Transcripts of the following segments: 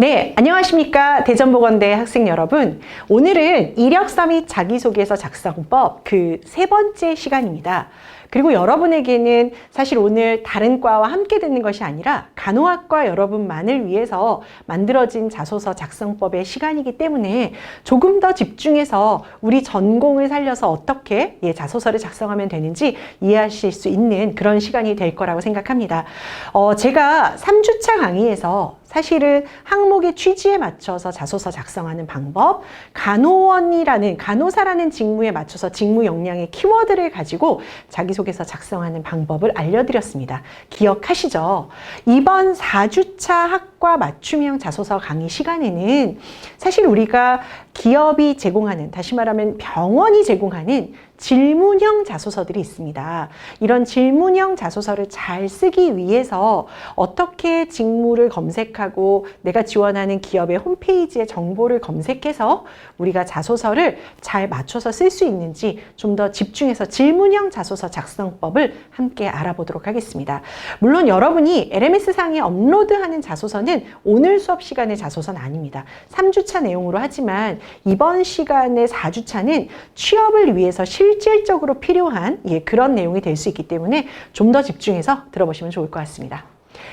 네, 안녕하십니까. 대전보건대 학생 여러분. 오늘은 이력서 및 자기소개서 작성법 그 세 번째 시간입니다. 그리고 여러분에게는 사실 오늘 다른 과와 함께 듣는 것이 아니라 간호학과 여러분만을 위해서 만들어진 자소서 작성법의 시간이기 때문에 조금 더 집중해서 우리 전공을 살려서 어떻게 예, 자소서를 작성하면 되는지 이해하실 수 있는 그런 시간이 될 거라고 생각합니다. 어, 제가 3주차 강의에서 사실은 항목의 취지에 맞춰서 자소서 작성하는 방법, 간호원이라는 간호사라는 직무에 맞춰서 직무 역량의 키워드를 가지고 자기 소개서 작성하는 방법을 알려드렸습니다. 기억하시죠? 이번 4주차 학과 맞춤형 자소서 강의 시간에는 사실 우리가 기업이 제공하는, 다시 말하면 병원이 제공하는 질문형 자소서들이 있습니다. 이런 질문형 자소서를 잘 쓰기 위해서 어떻게 직무를 검색하고 내가 지원하는 기업의 홈페이지에 정보를 검색해서 우리가 자소서를 잘 맞춰서 쓸 수 있는지 좀 더 집중해서 질문형 자소서 작성법을 함께 알아보도록 하겠습니다. 물론 여러분이 LMS상에 업로드하는 자소서는 오늘 수업 시간의 자소서는 아닙니다. 3주차 내용으로 하지만 이번 시간의 4주차는 취업을 위해서 실질적으로 필요한 예, 그런 내용이 될 수 있기 때문에 좀 더 집중해서 들어보시면 좋을 것 같습니다.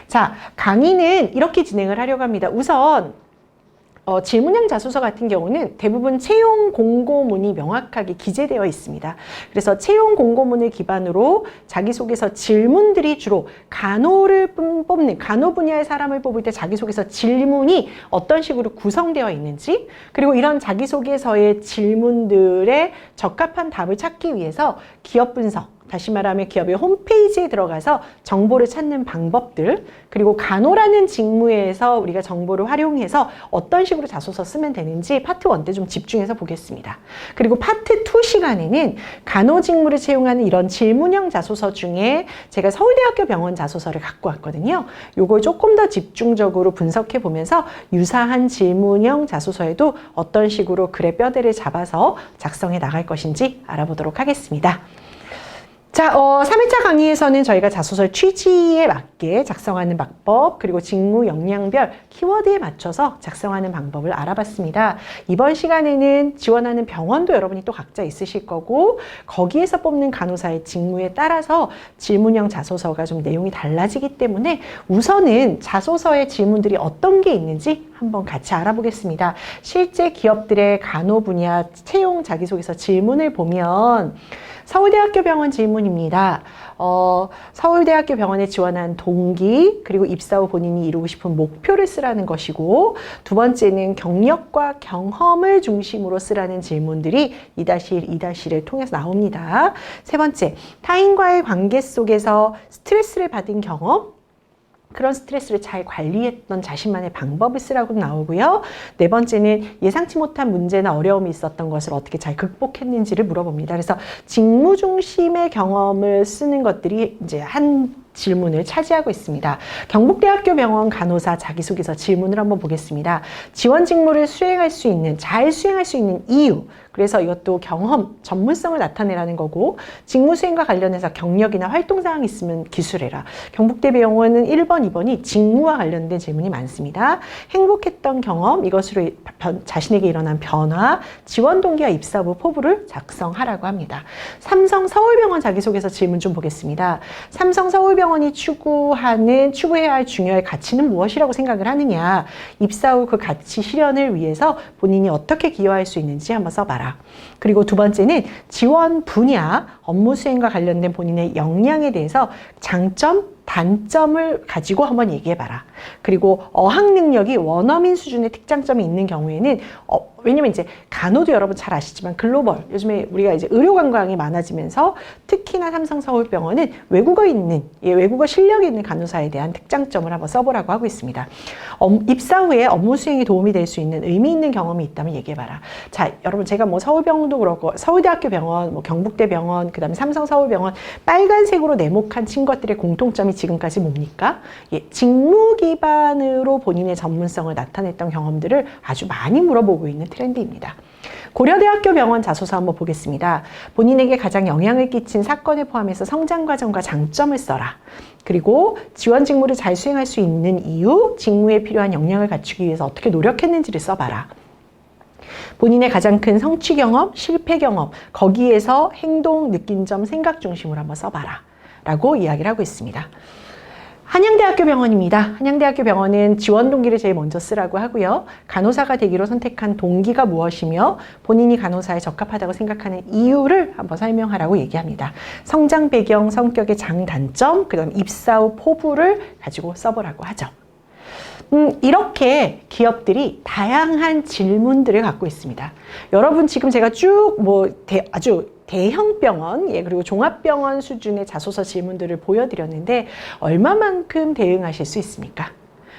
자, 강의는 이렇게 진행을 하려고 합니다. 우선 어, 질문형 자소서 같은 경우는 대부분 채용 공고문이 명확하게 기재되어 있습니다. 그래서 채용 공고문을 기반으로 자기소개서 질문들이 주로 간호를 뽑는 간호 분야의 사람을 뽑을 때 자기소개서 질문이 어떤 식으로 구성되어 있는지 그리고 이런 자기소개서의 질문들에 적합한 답을 찾기 위해서 기업 분석 다시 말하면 기업의 홈페이지에 들어가서 정보를 찾는 방법들 그리고 간호라는 직무에서 우리가 정보를 활용해서 어떤 식으로 자소서 쓰면 되는지 파트 1때좀 집중해서 보겠습니다. 그리고 파트 2 시간에는 간호 직무를 채용하는 이런 질문형 자소서 중에 제가 서울대학교 병원 자소서를 갖고 왔거든요. 요걸 조금 더 집중적으로 분석해 보면서 유사한 질문형 자소서에도 어떤 식으로 글의 뼈대를 잡아서 작성해 나갈 것인지 알아보도록 하겠습니다. 자, 어, 3일차 강의에서는 저희가 자소서 취지에 맞게 작성하는 방법, 그리고 직무 역량별 키워드에 맞춰서 작성하는 방법을 알아봤습니다. 이번 시간에는 지원하는 병원도 여러분이 또 각자 있으실 거고, 거기에서 뽑는 간호사의 직무에 따라서 질문형 자소서가 좀 내용이 달라지기 때문에 우선은 자소서의 질문들이 어떤 게 있는지 한번 같이 알아보겠습니다. 실제 기업들의 간호 분야 채용 자기소개서 질문을 보면 서울대학교 병원 질문입니다. 어, 서울대학교 병원에 지원한 동기, 그리고 입사 후 본인이 이루고 싶은 목표를 쓰라는 것이고, 두 번째는 경력과 경험을 중심으로 쓰라는 질문들이 2-1, 2-1을 통해서 나옵니다. 세 번째, 타인과의 관계 속에서 스트레스를 받은 경험, 그런 스트레스를 잘 관리했던 자신만의 방법을 쓰라고 나오고요. 네 번째는 예상치 못한 문제나 어려움이 있었던 것을 어떻게 잘 극복했는지를 물어봅니다. 그래서 직무 중심의 경험을 쓰는 것들이 이제 한 질문을 차지하고 있습니다. 경북대학교 병원 간호사 자기소개서 질문을 한번 보겠습니다. 지원 직무를 수행할 수 있는, 잘 수행할 수 있는 이유, 그래서 이것도 경험, 전문성을 나타내라는 거고 직무 수행과 관련해서 경력이나 활동 사항이 있으면 기술해라. 경북대 병원은 1번, 2번이 직무와 관련된 질문이 많습니다. 행복했던 경험, 이것으로 변, 자신에게 일어난 변화, 지원 동기와 입사 후 포부를 작성하라고 합니다. 삼성 서울병원 자기소개서 질문 좀 보겠습니다. 삼성 서울병원이 추구하는 추구해야 할 중요할 가치는 무엇이라고 생각을 하느냐? 입사 후 그 가치 실현을 위해서 본인이 어떻게 기여할 수 있는지 한번 써봐라. 그리고 두 번째는 지원 분야, 업무 수행과 관련된 본인의 역량에 대해서 장점, 단점을 가지고 한번 얘기해 봐라. 그리고 어학 능력이 원어민 수준의 특장점이 있는 경우에는 어, 왜냐면 이제 간호도 여러분 잘 아시지만 글로벌 요즘에 우리가 이제 의료 관광이 많아지면서 특히나 삼성 서울병원은 외국어 있는 예, 외국어 실력이 있는 간호사에 대한 특장점을 한번 써보라고 하고 있습니다. 어, 입사 후에 업무 수행에 도움이 될 수 있는 의미 있는 경험이 있다면 얘기해 봐라. 자, 여러분 제가 뭐 서울병원도 그렇고 서울대학교 병원, 뭐 경북대 병원, 그 다음에 삼성 서울병원 빨간색으로 네모칸 친 것들의 공통점이 지금까지 뭡니까? 예, 직무 기반으로 본인의 전문성을 나타냈던 경험들을 아주 많이 물어보고 있는 트렌드입니다. 고려대학교 병원 자소서 한번 보겠습니다. 본인에게 가장 영향을 끼친 사건을 포함해서 성장 과정과 장점을 써라. 그리고 지원 직무를 잘 수행할 수 있는 이유, 직무에 필요한 역량을 갖추기 위해서 어떻게 노력했는지를 써봐라. 본인의 가장 큰 성취 경험, 실패 경험, 거기에서 행동, 느낀 점, 생각 중심으로 한번 써봐라. 라고 이야기를 하고 있습니다. 한양대학교 병원입니다. 한양대학교 병원은 지원 동기를 제일 먼저 쓰라고 하고요. 간호사가 되기로 선택한 동기가 무엇이며 본인이 간호사에 적합하다고 생각하는 이유를 한번 설명하라고 얘기합니다. 성장 배경, 성격의 장단점, 그 다음 입사 후 포부를 가지고 써보라고 하죠. 음, 이렇게 기업들이 다양한 질문들을 갖고 있습니다. 여러분 지금 제가 쭉 뭐 아주 대형 병원, 예, 그리고 종합병원 수준의 자소서 질문들을 보여드렸는데 얼마만큼 대응하실 수 있습니까?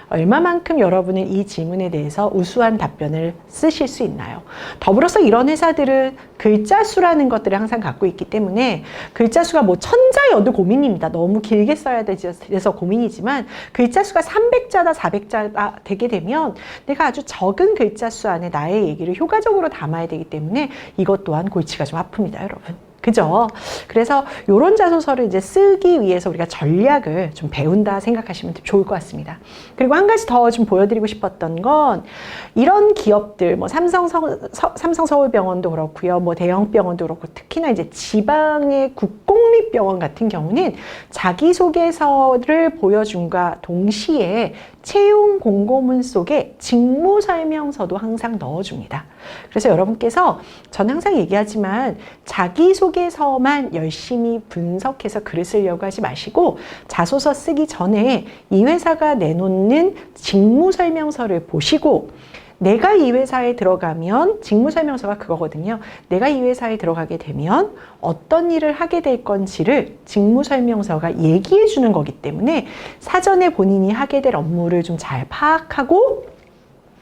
얼마만큼 여러분은 이 질문에 대해서 우수한 답변을 쓰실 수 있나요? 더불어서 이런 회사들은 글자 수라는 것들을 항상 갖고 있기 때문에 글자 수가 뭐 천자여도 고민입니다. 너무 길게 써야 돼서 고민이지만 글자 수가 300자다 400자다 되게 되면 내가 아주 적은 글자 수 안에 나의 얘기를 효과적으로 담아야 되기 때문에 이것 또한 골치가 좀 아픕니다, 여러분. 그죠? 그래서 이런 자소서를 이제 쓰기 위해서 우리가 전략을 좀 배운다 생각하시면 좋을 것 같습니다. 그리고 한 가지 더 좀 보여드리고 싶었던 건 이런 기업들, 뭐 삼성 서, 삼성 서울병원도 그렇고요, 뭐 대형 병원도 그렇고 특히나 이제 지방의 국공립 병원 같은 경우는 자기 소개서를 보여준과 동시에 채용 공고문 속에 직무 설명서도 항상 넣어줍니다. 그래서 여러분께서 전 항상 얘기하지만 자기소개서만 열심히 분석해서 글을 쓰려고 하지 마시고 자소서 쓰기 전에 이 회사가 내놓는 직무 설명서를 보시고 내가 이 회사에 들어가면 직무 설명서가 그거거든요. 내가 이 회사에 들어가게 되면 어떤 일을 하게 될 건지를 직무 설명서가 얘기해 주는 거기 때문에 사전에 본인이 하게 될 업무를 좀 잘 파악하고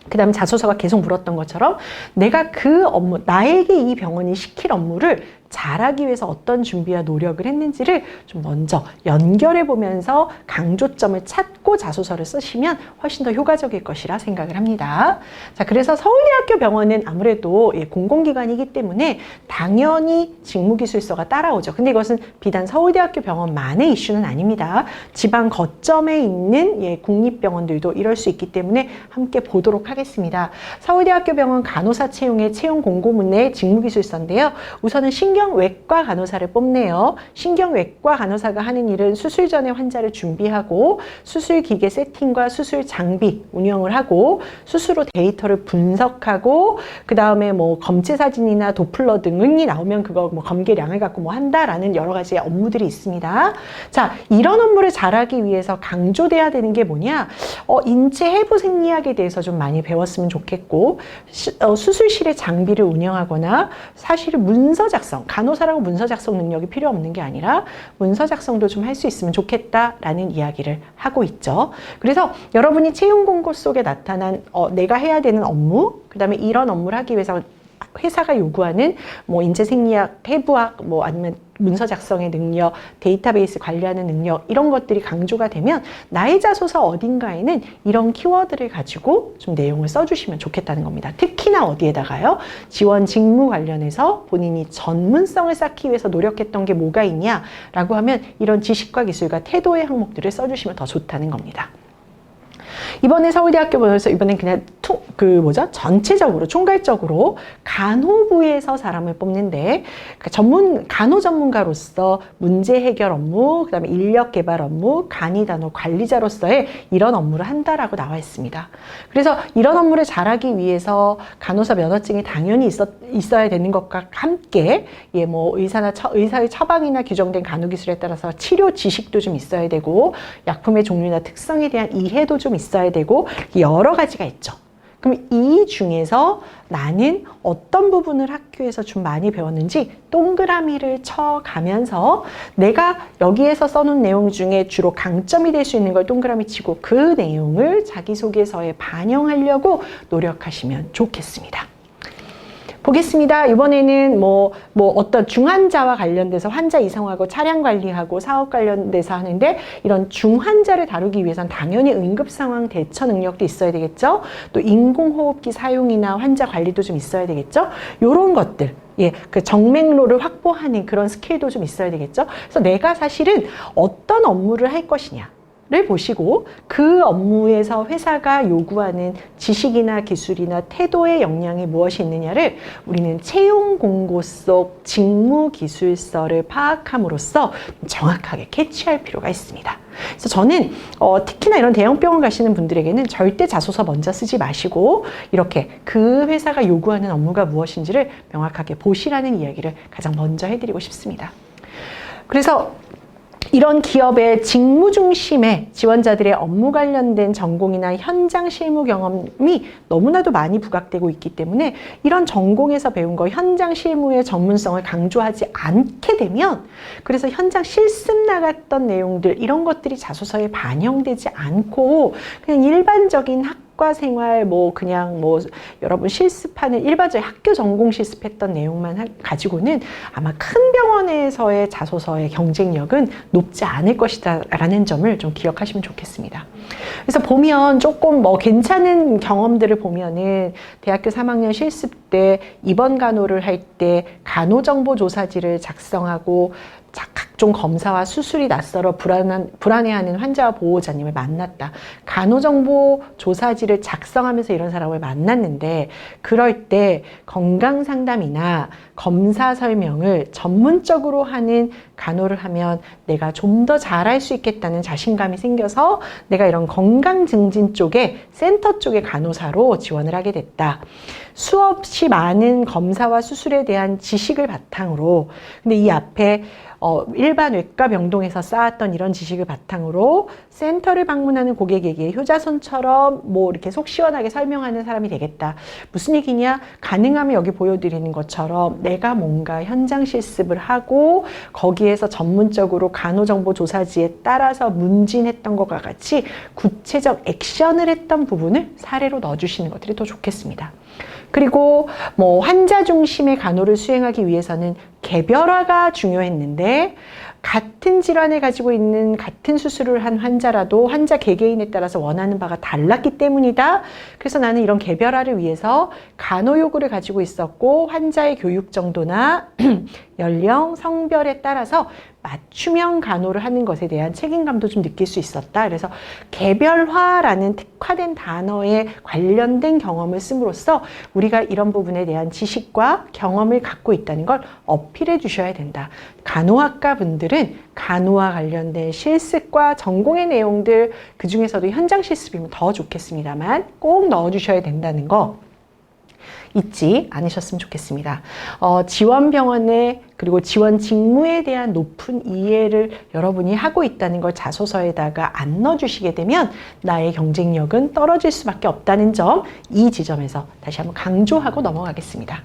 그 다음에 자소서가 계속 물었던 것처럼 내가 그 업무, 나에게 이 병원이 시킬 업무를 잘하기 위해서 어떤 준비와 노력을 했는지를 좀 먼저 연결해 보면서 강조점을 찾고 자소서를 쓰시면 훨씬 더 효과적일 것이라 생각을 합니다. 자, 그래서 서울대학교 병원은 아무래도 예, 공공기관이기 때문에 당연히 직무기술서가 따라오죠. 근데 이것은 비단 서울대학교 병원만의 이슈는 아닙니다. 지방 거점에 있는 예, 국립병원들도 이럴 수 있기 때문에 함께 보도록 하겠습니다. 서울대학교 병원 간호사 채용의 채용 공고문의 직무기술서인데요. 우선은 신경 신경외과 간호사를 뽑네요. 신경외과 간호사가 하는 일은 수술 전에 환자를 준비하고 수술 기계 세팅과 수술 장비 운영을 하고 수술 후 데이터를 분석하고 그 다음에 뭐 검체 사진이나 도플러 등이 나오면 그거 뭐 검계량을 갖고 뭐 한다라는 여러 가지 업무들이 있습니다. 자, 이런 업무를 잘하기 위해서 강조돼야 되는 게 뭐냐? 어, 인체 해부 생리학에 대해서 좀 많이 배웠으면 좋겠고 시, 어, 수술실의 장비를 운영하거나 사실은 문서 작성 간호사라고 문서 작성 능력이 필요 없는 게 아니라 문서 작성도 좀 할 수 있으면 좋겠다라는 이야기를 하고 있죠. 그래서 여러분이 채용 공고 속에 나타난 어, 내가 해야 되는 업무, 그 다음에 이런 업무를 하기 위해서 회사가 요구하는 뭐 인재 생리학, 해부학, 뭐 아니면 문서 작성의 능력, 데이터베이스 관리하는 능력 이런 것들이 강조가 되면 나의 자소서 어딘가에는 이런 키워드를 가지고 좀 내용을 써주시면 좋겠다는 겁니다. 특히나 어디에다가요? 지원 직무 관련해서 본인이 전문성을 쌓기 위해서 노력했던 게 뭐가 있냐라고 하면 이런 지식과 기술과 태도의 항목들을 써주시면 더 좋다는 겁니다. 이번에 서울대학교 보면서 이번엔 그냥 투, 그 뭐죠? 전체적으로 총괄적으로 간호부에서 사람을 뽑는데 그 전문 간호 전문가로서 문제 해결 업무, 그다음에 인력 개발 업무, 간이 단호 관리자로서의 이런 업무를 한다라고 나와 있습니다. 그래서 이런 업무를 잘하기 위해서 간호사 면허증이 당연히 있었, 있어야 되는 것과 함께 예, 뭐 의사나 처, 의사의 처방이나 규정된 간호 기술에 따라서 치료 지식도 좀 있어야 되고 약품의 종류나 특성에 대한 이해도 좀 있어야 되고 여러 가지가 있죠. 그럼 이 중에서 나는 어떤 부분을 학교에서 좀 많이 배웠는지 동그라미를 쳐가면서 내가 여기에서 써놓은 내용 중에 주로 강점이 될 수 있는 걸 동그라미 치고 그 내용을 자기소개서에 반영하려고 노력하시면 좋겠습니다. 보겠습니다. 이번에는 뭐, 뭐 어떤 중환자와 관련돼서 환자 이송하고 차량 관리하고 사업 관련돼서 하는데 이런 중환자를 다루기 위해선 당연히 응급 상황 대처 능력도 있어야 되겠죠. 또 인공호흡기 사용이나 환자 관리도 좀 있어야 되겠죠. 요런 것들 예, 그 정맥로를 확보하는 그런 스킬도 좀 있어야 되겠죠. 그래서 내가 사실은 어떤 업무를 할 것이냐. 를 보시고 그 업무에서 회사가 요구하는 지식이나 기술이나 태도의 역량이 무엇이 있느냐를 우리는 채용 공고 속 직무 기술서를 파악함으로써 정확하게 캐치할 필요가 있습니다. 그래서 저는 어, 특히나 이런 대형 병원 가시는 분들에게는 절대 자소서 먼저 쓰지 마시고 이렇게 그 회사가 요구하는 업무가 무엇인지를 명확하게 보시라는 이야기를 가장 먼저 해드리고 싶습니다. 그래서 이런 기업의 직무 중심의 지원자들의 업무 관련된 전공이나 현장 실무 경험이 너무나도 많이 부각되고 있기 때문에 이런 전공에서 배운 거 현장 실무의 전문성을 강조하지 않게 되면 그래서 현장 실습 나갔던 내용들 이런 것들이 자소서에 반영되지 않고 그냥 일반적인 학 학과 생활 뭐 그냥 뭐 여러분 실습하는 일반적인 학교 전공 실습했던 내용만 하- 가지고는 아마 큰 병원에서의 자소서의 경쟁력은 높지 않을 것이다라는 점을 좀 기억하시면 좋겠습니다. 그래서 보면 조금 뭐 괜찮은 경험들을 보면은 대학교 3학년 실습 때 입원 간호를 할 때 간호 정보 조사지를 작성하고 자- 각종 검사와 수술이 낯설어 불안한, 불안해하는 환자와 보호자님을 만났다. 간호정보 조사지를 작성하면서 이런 사람을 만났는데, 그럴 때 건강상담이나 검사 설명을 전문적으로 하는 간호를 하면 내가 좀 더 잘할 수 있겠다는 자신감이 생겨서 내가 이런 건강 증진 쪽에 센터 쪽의 간호사로 지원을 하게 됐다. 수없이 많은 검사와 수술에 대한 지식을 바탕으로 근데 이 앞에 어, 일반 외과 병동에서 쌓았던 이런 지식을 바탕으로 센터를 방문하는 고객에게 효자손처럼 뭐 이렇게 속 시원하게 설명하는 사람이 되겠다. 무슨 얘기냐? 가능하면 여기 보여드리는 것처럼 내가 뭔가 현장 실습을 하고 거기에서 전문적으로 간호정보조사지에 따라서 문진했던 것과 같이 구체적 액션을 했던 부분을 사례로 넣어주시는 것들이 더 좋겠습니다. 그리고 뭐 환자 중심의 간호를 수행하기 위해서는 개별화가 중요했는데 같은 질환을 가지고 있는 같은 수술을 한 환자라도 환자 개개인에 따라서 원하는 바가 달랐기 때문이다. 그래서 나는 이런 개별화를 위해서 간호 요구를 가지고 있었고 환자의 교육 정도나 연령, 성별에 따라서 맞춤형 간호를 하는 것에 대한 책임감도 좀 느낄 수 있었다. 그래서 개별화라는 특화된 단어에 관련된 경험을 씀으로써 우리가 이런 부분에 대한 지식과 경험을 갖고 있다는 걸 어필해 주셔야 된다. 간호학과 분들은 간호와 관련된 실습과 전공의 내용들 그 중에서도 현장 실습이면 더 좋겠습니다만 꼭 넣어 주셔야 된다는 거 잊지 않으셨으면 좋겠습니다. 어, 지원 병원에 그리고 지원 직무에 대한 높은 이해를 여러분이 하고 있다는 걸 자소서에다가 안 넣어주시게 되면 나의 경쟁력은 떨어질 수밖에 없다는 점 이 지점에서 다시 한번 강조하고 넘어가겠습니다.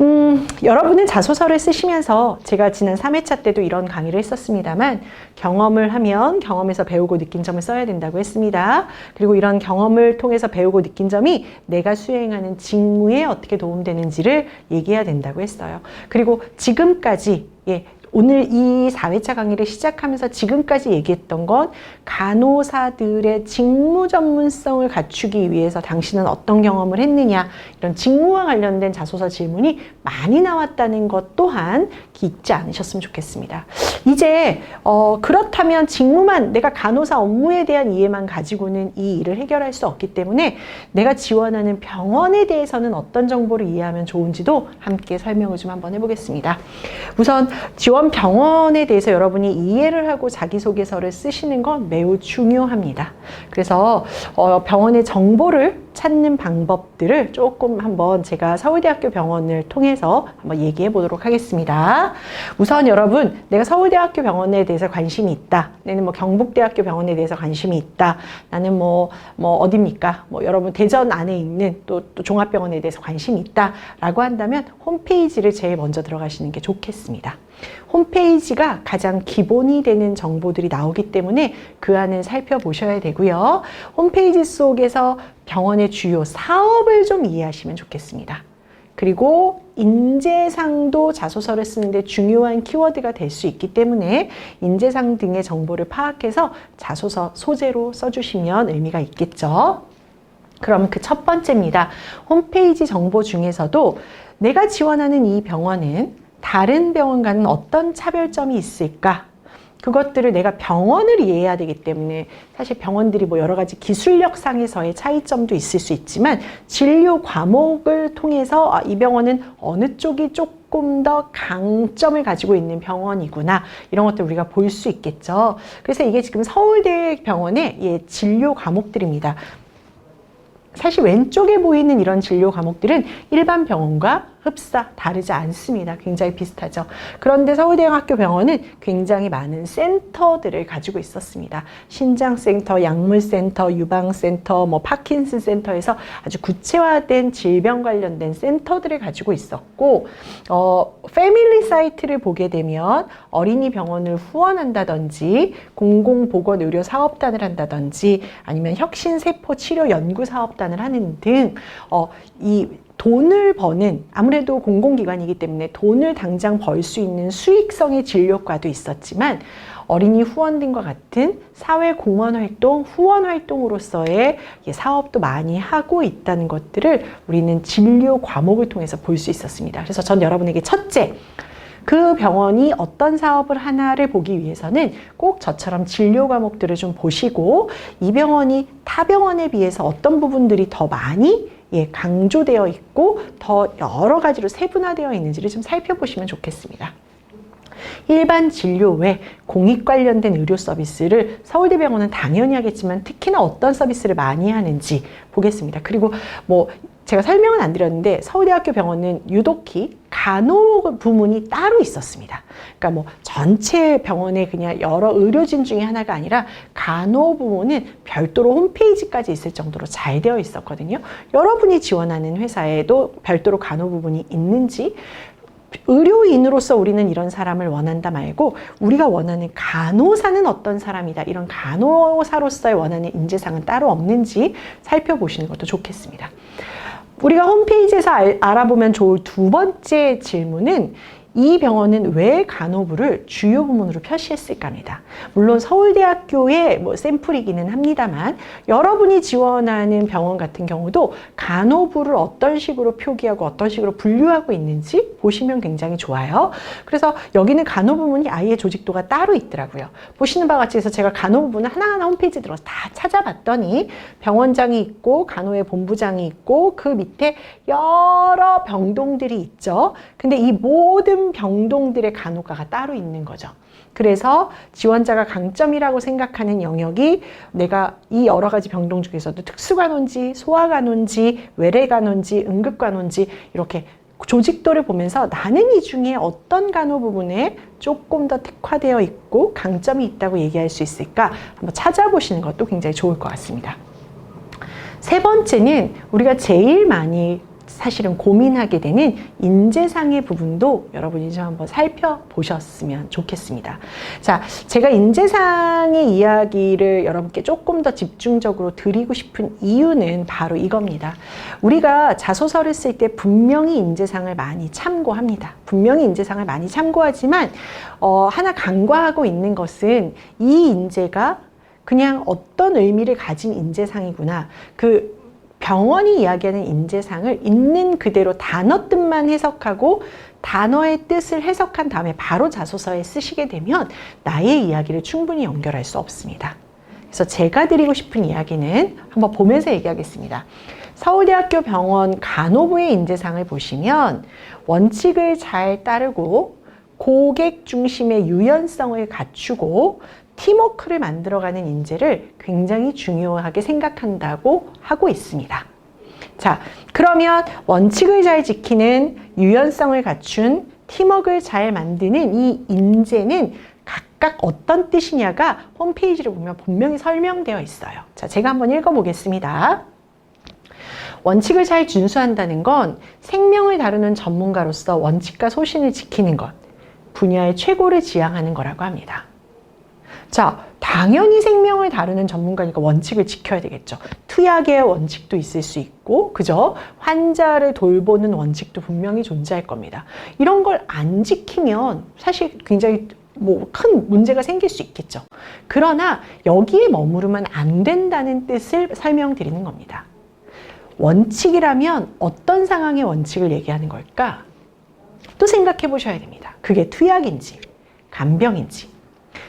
음, 여러분은 자소서를 쓰시면서 제가 지난 3회차 때도 이런 강의를 했었습니다만 경험을 하면 경험에서 배우고 느낀 점을 써야 된다고 했습니다. 그리고 이런 경험을 통해서 배우고 느낀 점이 내가 수행하는 직무에 어떻게 도움되는지를 얘기해야 된다고 했어요. 그리고 지금까지 예, 오늘 이 4회차 강의를 시작하면서 지금까지 얘기했던 건 간호사들의 직무 전문성을 갖추기 위해서 당신은 어떤 경험을 했느냐 이런 직무와 관련된 자소서 질문이 많이 나왔다는 것 또한 잊지 않으셨으면 좋겠습니다. 이제 어, 그렇다면 직무만 내가 간호사 업무에 대한 이해만 가지고는 이 일을 해결할 수 없기 때문에 내가 지원하는 병원에 대해서는 어떤 정보를 이해하면 좋은지도 함께 설명을 좀 한번 해보겠습니다. 우선 지원 병원에 대해서 여러분이 이해를 하고 자기소개서를 쓰시는 건 매우 중요합니다. 그래서 어, 병원의 정보를 찾는 방법들을 조금 한번 제가 서울대학교 병원을 통해서 한번 얘기해 보도록 하겠습니다. 우선 여러분, 내가 서울대학교 병원에 대해서 관심이 있다. 나는 뭐 경북대학교 병원에 대해서 관심이 있다. 나는 뭐, 뭐 어딥니까? 뭐 여러분 대전 안에 있는 또, 또 종합병원에 대해서 관심이 있다. 라고 한다면 홈페이지를 제일 먼저 들어가시는 게 좋겠습니다. 홈페이지가 가장 기본이 되는 정보들이 나오기 때문에 그 안을 살펴보셔야 되고요. 홈페이지 속에서 병원의 주요 사업을 좀 이해하시면 좋겠습니다. 그리고 인재상도 자소서를 쓰는데 중요한 키워드가 될 수 있기 때문에 인재상 등의 정보를 파악해서 자소서 소재로 써주시면 의미가 있겠죠. 그럼 그 첫 번째입니다. 홈페이지 정보 중에서도 내가 지원하는 이 병원은 다른 병원과는 어떤 차별점이 있을까? 그것들을 내가 병원을 이해해야 되기 때문에 사실 병원들이 뭐 여러 가지 기술력 상에서의 차이점도 있을 수 있지만 진료 과목을 통해서 아, 이 병원은 어느 쪽이 조금 더 강점을 가지고 있는 병원이구나 이런 것들 우리가 볼 수 있겠죠. 그래서 이게 지금 서울대 병원의 예, 진료 과목들입니다. 사실 왼쪽에 보이는 이런 진료 과목들은 일반 병원과 흡사 다르지 않습니다. 굉장히 비슷하죠. 그런데 서울대학교 병원은 굉장히 많은 센터들을 가지고 있었습니다. 신장센터, 약물센터, 유방센터, 뭐 파킨슨 센터에서 아주 구체화된 질병 관련된 센터들을 가지고 있었고, 어, 패밀리 사이트를 보게 되면 어린이 병원을 후원한다든지 공공보건의료 사업단을 한다든지 아니면 혁신세포 치료 연구 사업단을 하는 등 어, 이 돈을 버는 아무래도 공공기관이기 때문에 돈을 당장 벌 수 있는 수익성의 진료과도 있었지만 어린이 후원 등과 같은 사회 공헌 활동, 후원 활동으로서의 사업도 많이 하고 있다는 것들을 우리는 진료 과목을 통해서 볼 수 있었습니다. 그래서 전 여러분에게 첫째, 그 병원이 어떤 사업을 하나를 보기 위해서는 꼭 저처럼 진료 과목들을 좀 보시고 이 병원이 타 병원에 비해서 어떤 부분들이 더 많이 예, 강조되어 있고 더 여러 가지로 세분화되어 있는지를 좀 살펴보시면 좋겠습니다. 일반 진료 외 공익 관련된 의료 서비스를 서울대병원은 당연히 하겠지만 특히나 어떤 서비스를 많이 하는지 보겠습니다. 그리고 뭐 제가 설명은 안 드렸는데 서울대학교 병원은 유독히 간호 부문이 따로 있었습니다. 그러니까 뭐 전체 병원에 그냥 여러 의료진 중에 하나가 아니라 간호 부문은 별도로 홈페이지까지 있을 정도로 잘 되어 있었거든요. 여러분이 지원하는 회사에도 별도로 간호 부분이 있는지 의료인으로서 우리는 이런 사람을 원한다 말고 우리가 원하는 간호사는 어떤 사람이다 이런 간호사로서의 원하는 인재상은 따로 없는지 살펴보시는 것도 좋겠습니다. 우리가 홈페이지에서 알, 알아보면 좋을 두 번째 질문은 이 병원은 왜 간호부를 주요 부문으로 표시했을까입니다. 물론 서울대학교의 뭐 샘플이기는 합니다만 여러분이 지원하는 병원 같은 경우도 간호부를 어떤 식으로 표기하고 어떤 식으로 분류하고 있는지 보시면 굉장히 좋아요. 그래서 여기는 간호부문이 아예 조직도가 따로 있더라고요. 보시는 바와 같이 해서 제가 간호부문을 하나하나 홈페이지에 들어서 다 찾아봤더니 병원장이 있고 간호의 본부장이 있고 그 밑에 여러 병동들이 있죠. 근데 이 모든 병동들의 간호과가 따로 있는 거죠. 그래서 지원자가 강점이라고 생각하는 영역이 내가 이 여러 가지 병동 중에서도 특수간호인지 소아간호인지 외래간호인지 응급간호인지 이렇게 조직도를 보면서 나는 이 중에 어떤 간호 부분에 조금 더 특화되어 있고 강점이 있다고 얘기할 수 있을까 한번 찾아보시는 것도 굉장히 좋을 것 같습니다. 세 번째는 우리가 제일 많이 사실은 고민하게 되는 인재상의 부분도 여러분이 좀 한번 살펴보셨으면 좋겠습니다. 자, 제가 인재상의 이야기를 여러분께 조금 더 집중적으로 드리고 싶은 이유는 바로 이겁니다. 우리가 자소서를 쓸 때 분명히 인재상을 많이 참고합니다. 분명히 인재상을 많이 참고하지만 어, 하나 간과하고 있는 것은 이 인재가 그냥 어떤 의미를 가진 인재상이구나. 그 병원이 이야기하는 인재상을 있는 그대로 단어 뜻만 해석하고 단어의 뜻을 해석한 다음에 바로 자소서에 쓰시게 되면 나의 이야기를 충분히 연결할 수 없습니다. 그래서 제가 드리고 싶은 이야기는 한번 보면서 얘기하겠습니다. 서울대학교 병원 간호부의 인재상을 보시면 원칙을 잘 따르고 고객 중심의 유연성을 갖추고 팀워크를 만들어가는 인재를 굉장히 중요하게 생각한다고 하고 있습니다. 자, 그러면 원칙을 잘 지키는 유연성을 갖춘 팀워크를 잘 만드는 이 인재는 각각 어떤 뜻이냐가 홈페이지를 보면 분명히 설명되어 있어요. 자, 제가 한번 읽어보겠습니다. 원칙을 잘 준수한다는 건 생명을 다루는 전문가로서 원칙과 소신을 지키는 것, 분야의 최고를 지향하는 거라고 합니다. 자, 당연히 생명을 다루는 전문가니까 원칙을 지켜야 되겠죠. 투약의 원칙도 있을 수 있고, 그죠? 환자를 돌보는 원칙도 분명히 존재할 겁니다. 이런 걸 안 지키면 사실 굉장히 뭐 큰 문제가 생길 수 있겠죠. 그러나 여기에 머무르면 안 된다는 뜻을 설명드리는 겁니다. 원칙이라면 어떤 상황의 원칙을 얘기하는 걸까? 또 생각해 보셔야 됩니다. 그게 투약인지, 간병인지.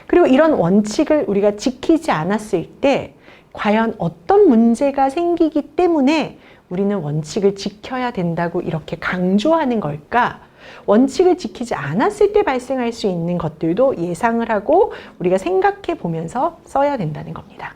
그리고 이런 원칙을 우리가 지키지 않았을 때 과연 어떤 문제가 생기기 때문에 우리는 원칙을 지켜야 된다고 이렇게 강조하는 걸까? 원칙을 지키지 않았을 때 발생할 수 있는 것들도 예상을 하고 우리가 생각해 보면서 써야 된다는 겁니다.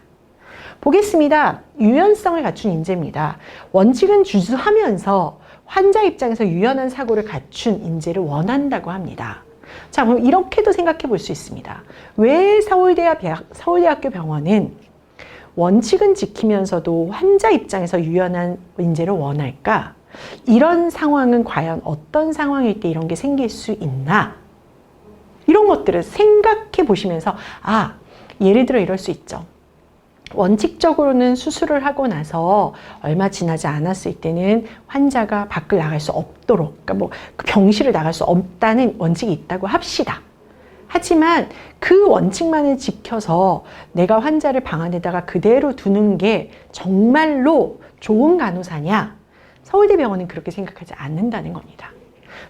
보겠습니다. 유연성을 갖춘 인재입니다. 원칙은 주수하면서 환자 입장에서 유연한 사고를 갖춘 인재를 원한다고 합니다. 자, 그럼 이렇게도 생각해 볼 수 있습니다. 왜 서울대학, 서울대학교 병원은 원칙은 지키면서도 환자 입장에서 유연한 인재를 원할까? 이런 상황은 과연 어떤 상황일 때 이런 게 생길 수 있나? 이런 것들을 생각해 보시면서, 아, 예를 들어 이럴 수 있죠. 원칙적으로는 수술을 하고 나서 얼마 지나지 않았을 때는 환자가 밖을 나갈 수 없도록, 그러니까 뭐그 병실을 나갈 수 없다는 원칙이 있다고 합시다. 하지만 그 원칙만을 지켜서 내가 환자를 방 안에다가 그대로 두는 게 정말로 좋은 간호사냐? 서울대병원은 그렇게 생각하지 않는다는 겁니다.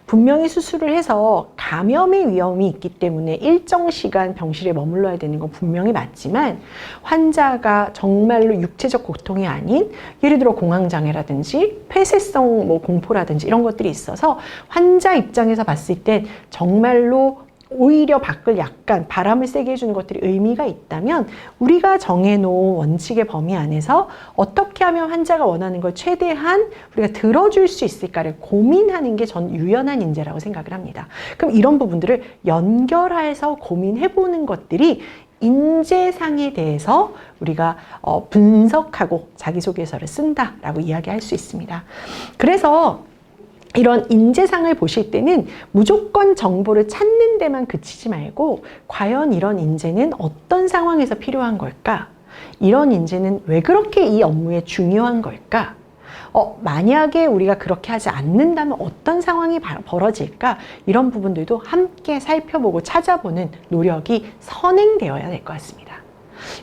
분명히 수술을 해서 감염의 위험이 있기 때문에 일정 시간 병실에 머물러야 되는 건 분명히 맞지만 환자가 정말로 육체적 고통이 아닌 예를 들어 공황장애라든지 폐쇄성 뭐 공포라든지 이런 것들이 있어서 환자 입장에서 봤을 땐 정말로 오히려 밖을 약간 바람을 세게 해주는 것들이 의미가 있다면 우리가 정해놓은 원칙의 범위 안에서 어떻게 하면 환자가 원하는 걸 최대한 우리가 들어줄 수 있을까를 고민하는 게 전 유연한 인재라고 생각을 합니다. 그럼 이런 부분들을 연결해서 고민해보는 것들이 인재상에 대해서 우리가 어, 분석하고 자기소개서를 쓴다라고 이야기할 수 있습니다. 그래서 이런 인재상을 보실 때는 무조건 정보를 찾는 데만 그치지 말고 과연 이런 인재는 어떤 상황에서 필요한 걸까? 이런 인재는 왜 그렇게 이 업무에 중요한 걸까? 어, 만약에 우리가 그렇게 하지 않는다면 어떤 상황이 벌어질까? 이런 부분들도 함께 살펴보고 찾아보는 노력이 선행되어야 될 것 같습니다.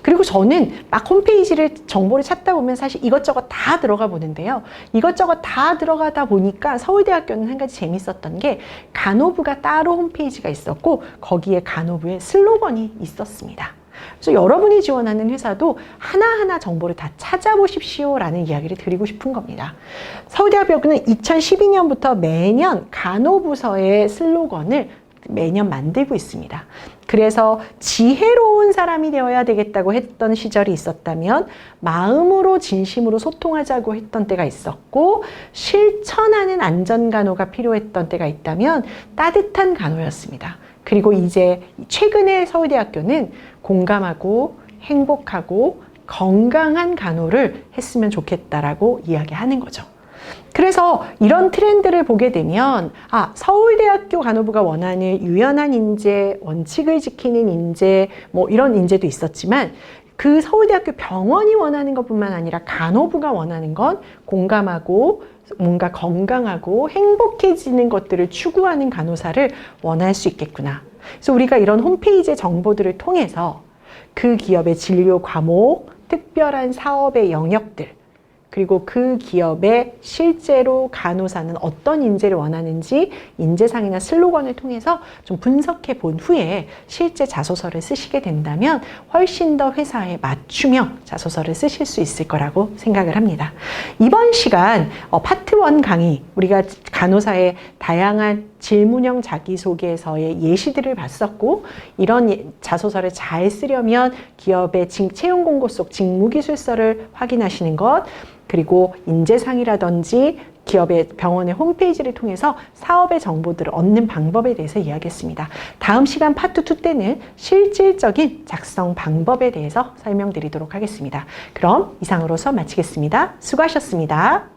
그리고 저는 막 홈페이지를 정보를 찾다 보면 사실 이것저것 다 들어가 보는데요. 이것저것 다 들어가다 보니까 서울대학교는 한 가지 재밌었던 게 간호부가 따로 홈페이지가 있었고 거기에 간호부의 슬로건이 있었습니다. 그래서 여러분이 지원하는 회사도 하나하나 정보를 다 찾아보십시오 라는 이야기를 드리고 싶은 겁니다. 서울대학교는 2012년부터 매년 간호부서의 슬로건을 매년 만들고 있습니다. 그래서 지혜로운 사람이 되어야 되겠다고 했던 시절이 있었다면 마음으로 진심으로 소통하자고 했던 때가 있었고 실천하는 안전 간호가 필요했던 때가 있다면 따뜻한 간호였습니다. 그리고 이제 최근에 서울대학교는 공감하고 행복하고 건강한 간호를 했으면 좋겠다라고 이야기하는 거죠. 그래서 이런 트렌드를 보게 되면 아 서울대학교 간호부가 원하는 유연한 인재, 원칙을 지키는 인재, 뭐 이런 인재도 있었지만 그 서울대학교 병원이 원하는 것뿐만 아니라 간호부가 원하는 건 공감하고 뭔가 건강하고 행복해지는 것들을 추구하는 간호사를 원할 수 있겠구나. 그래서 우리가 이런 홈페이지 정보들을 통해서 그 기업의 진료 과목, 특별한 사업의 영역들, 그리고 그 기업에 실제로 간호사는 어떤 인재를 원하는지 인재상이나 슬로건을 통해서 좀 분석해 본 후에 실제 자소서를 쓰시게 된다면 훨씬 더 회사에 맞춤형 자소서를 쓰실 수 있을 거라고 생각을 합니다. 이번 시간 어, 파트 1 강의 우리가 간호사의 다양한 질문형 자기소개서의 예시들을 봤었고 이런 자소서를 잘 쓰려면 기업의 채용 공고 속 직무기술서를 확인하시는 것 그리고 인재상이라든지 기업의 병원의 홈페이지를 통해서 사업의 정보들을 얻는 방법에 대해서 이야기했습니다. 다음 시간 파트 2 때는 실질적인 작성 방법에 대해서 설명드리도록 하겠습니다. 그럼 이상으로서 마치겠습니다. 수고하셨습니다.